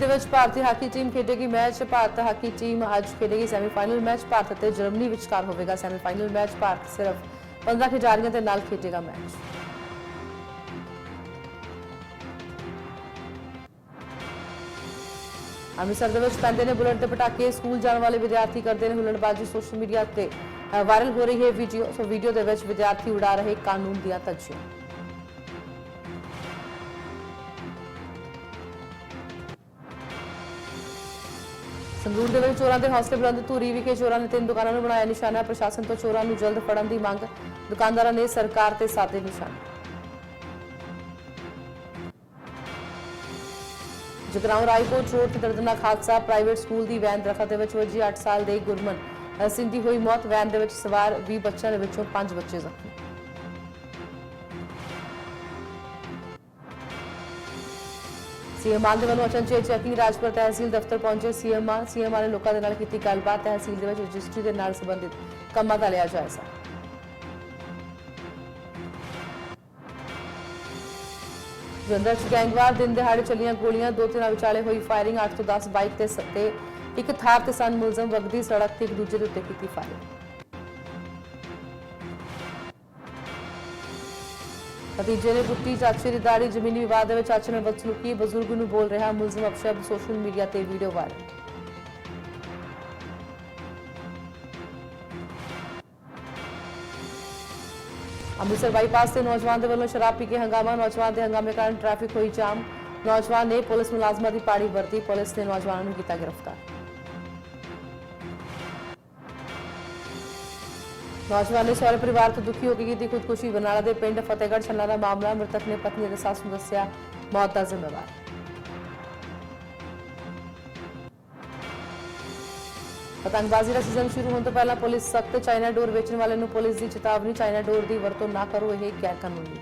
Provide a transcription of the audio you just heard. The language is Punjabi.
ਦੇ ਵਿੱਚ ਭਾਰਤੀ ਹਾਕੀ ਟੀਮ ਖੇਡੇਗੀ ਮੈਚ। ਭਾਰਤ ਹਾਕੀ ਟੀਮ ਅੱਜ ਖੇਡੇਗੀ ਸੈਮੀਫਾਈਨਲ ਮੈਚ। ਭਾਰਤ ਅਤੇ ਜਰਮਨੀ ਵਿਚਕਾਰ ਹੋਵੇਗਾ ਸੈਮੀਫਾਈਨਲ ਮੈਚ। ਭਾਰਤ ਸਿਰਫ 15 ਖਿਡਾਰੀਆਂ ਦੇ ਨਾਲ ਖੇਡੇਗਾ ਮੈਚ। ਅੰਮ੍ਰਿਤਸਰ ਦੇ ਵਿੱਚ ਪੈਂਦੇ ਨੇ ਬੁਲਟ ਦੇ ਪਟਾਕੇ। ਸਕੂਲ ਜਾਣ ਵਾਲੇ ਵਿਦਿਆਰਥੀ ਕਰਦੇ ਨੇ ਹੁਲੜਬਾਜ਼ੀ ਸੋਸ਼ਲ ਮੀਡੀਆ ਤੇ ਵਾਇਰਲ ਹੋ ਰਹੀ ਹੈ ਵੀਡੀਓ। ਸੋ ਵੀਡੀਓ ਦੇ ਵਿੱਚ ਵਿਦਿਆਰਥੀ ਉਡਾ ਰਹੇ ਕਾਨੂੰਨ ਦੀਆਂ ਧੱਜੀਆਂ ਸੰਗਰੂਰ ਦੇ ਵਿੱਚ ਚੋਰਾਂ ਦੇ ਹੌਸਲੇ ਬੁਲੰਦ ਧੂਰੀ ਵਿਖੇ ਚੋਰਾਂ ਨੇ ਤਿੰਨ ਦੁਕਾਨਾਂ ਨੂੰ ਬਣਾਇਆ ਨਿਸ਼ਾਨਾ। ਪ੍ਰਸ਼ਾਸਨ ਤੋਂ ਚੋਰਾਂ ਨੂੰ ਜਲਦ ਫੜਨ ਦੀ ਮੰਗ ਦੁਕਾਨਦਾਰਾਂ ਨੇ ਸਰਕਾਰ ਤੇ ਸਾਧੇ ਨਿਸ਼ਾਨੇ। ਜਗਰਾਉਂ ਰਾਏਕੋਟ ਰੋਡ ਤੇ ਦਰਦਨਾਕ ਹਾਦਸਾ ਪ੍ਰਾਈਵੇਟ ਸਕੂਲ ਦੀ ਵੈਨ ਦਰਖਤ ਦੇ ਵਿੱਚ ਵੱਜੀ 8 ਸਾਲ ਦੇ ਗੁਰਮਨ। ਅ, ਸਿੰਘ ਦੀ ਹੋਈ ਮੌਤ ਵੈਨ ਦੇ ਵਿੱਚ ਸਵਾਰ 20 ਬੱਚਿਆਂ ਦੇ ਵਿੱਚੋਂ 5 ਬੱਚੇ ਜ਼ਖਮੀ। ਸੀਐਮ ਮਾਨ ਦੇ ਵੱਲੋਂ ਅਚਨਚੇਤ ਚੈਕਿੰਗ ਰਾਜਪੁਰ ਤਹਿਸੀਲ ਦਫ਼ਤਰ ਪਹੁੰਚੇ ਸੀਐਮ ਮਾਨ ਸੀਐਮ ਮਾਨ ਨੇ ਲੋਕਾਂ ਦੇ ਨਾਲ ਕੀਤੀ ਗੱਲਬਾਤ, ਤਹਿਸੀਲ ਦੇ ਵਿੱਚ ਰਜਿਸਟਰੀ ਦੇ ਨਾਲ ਸੰਬੰਧਿਤ ਕੰਮਾਂ ਦਾ ਲਿਆ ਜਾਇਜ਼ਾ। ਜਲੰਧਰ ਚ ਗੈਂਗਵਾਰ ਦਿਨ ਦਿਹਾੜੇ ਚੱਲੀਆਂ ਗੋਲੀਆਂ, ਦੋ ਤਿੰਨਾਂ ਵਿਚਾਲੇ ਹੋਈ ਫਾਇਰਿੰਗ 8 ਤੋਂ 10 ਬਾਈਕ ਤੇ ਸੱਤੇ ਇੱਕ ਥਾਰ ਤੇ ਸਨ ਮੁਲਜ਼ਮ, ਵਗਦੀ ਸੜਕ ਤੇ ਇੱਕ ਦੂਜੇ ਦੇ ਉੱਤੇ ਕੀਤੀ ਫਾਇਰਿੰਗ। ਨਤੀਜੇ ਨੇ ਪੁੱਤੀ ਚਾਚੇ ਦੀ ਦਾੜੀ ਜ਼ਮੀਨੀ ਵਿਵਾਦ ਦੇ ਵਿੱਚ ਚਾਚੇ ਨੇ ਬਦਸਲੂਕੀ ਬਜ਼ੁਰਗ ਨੂੰ ਬੋਲ ਰਿਹਾ ਮੁਲਜ਼ਮ ਅਪਸ਼ਬਦ ਸੋਸ਼ਲ ਮੀਡੀਆ ਤੇ ਵੀਡੀਓ ਵਾਇਰਲ। ਅੰਮ੍ਰਿਤਸਰ ਬਾਈਪਾਸ ਤੇ ਨੌਜਵਾਨ ਦੇ ਵੱਲੋਂ ਸ਼ਰਾਬ ਪੀ ਕੇ ਹੰਗਾਮਾ। ਨੌਜਵਾਨ ਦੇ ਹੰਗਾਮੇ ਕਾਰਨ ਟ੍ਰੈਫਿਕ ਹੋਈ ਜਾਮ। ਨੌਜਵਾਨ ਨੇ ਪੁਲਿਸ ਮੁਲਾਜ਼ਮਾਂ ਦੀ ਪਾੜੀ ਵਰਤੀ। ਪੁਲਿਸ ਨੇ ਨੌਜਵਾਨਾਂ ਨੂੰ ਕੀਤਾ ਗ੍ਰਿਫਤਾਰ। ਨੌਜਵਾਨ ਨੇ ਸਹੁਰੇ ਪਰਿਵਾਰ ਤੋਂ ਦੁਖੀ ਹੋ ਕੇ ਕੀਤੀ ਖੁਦਕੁਸ਼ੀ। ਬਰਨਾਲਾ ਦੇ ਪਿੰਡ ਫਤਿਹਗੜ੍ਹ ਛੱਲਾ ਦਾ ਮਾਮਲਾ, ਮ੍ਰਿਤਕ ਨੇ ਪਤਨੀ ਅਤੇ ਸੱਸ ਨੂੰ ਦੱਸਿਆ, ਮੌਤ ਦਾ ਜ਼ਿੰਮੇਵਾਰ। ਪਤੰਗਬਾਜ਼ੀ ਦਾ ਸੀਜ਼ਨ ਸ਼ੁਰੂ ਹੋਣ ਤੋਂ ਪਹਿਲਾਂ ਪੁਲਿਸ ਸਖਤ ਚਾਈਨਾ ਡੋਰ ਵੇਚਣ ਵਾਲੇ ਨੂੰ ਪੁਲਿਸ ਦੀ ਚੇਤਾਵਨੀ, ਚਾਈਨਾ ਡੋਰ ਦੀ ਵਰਤੋਂ ਨਾ ਕਰੋ, ਇਹ ਗੈਰ ਕਾਨੂੰਨੀ